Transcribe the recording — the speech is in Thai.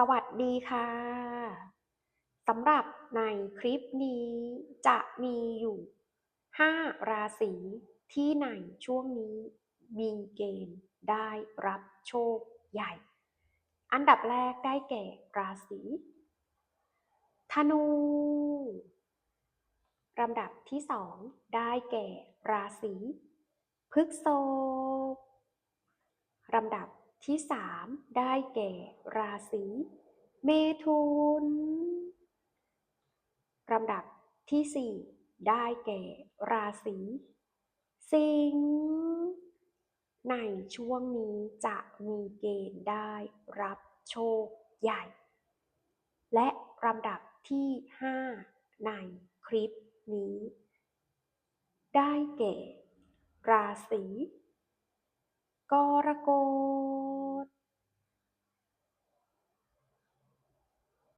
สวัสดีค่ะสำหรับในคลิปนี้จะมีอยู่ 5 ราศีที่ในช่วงนี้มีเกณฑ์ได้รับโชคใหญ่ อันดับแรกได้แก่ราศีธนูลำดับที่สองได้แก่ราศีพฤษภลำดับ ที่สามได้แก่ราศีเมถุนลำดับที่สี่ได้แก่ราศีสิงห์ในช่วงนี้จะมีเกณฑ์ได้รับโชคใหญ่ และลำดับที่ 5 ในคลิปนี้ ได้แก่ ราศีกรกฎ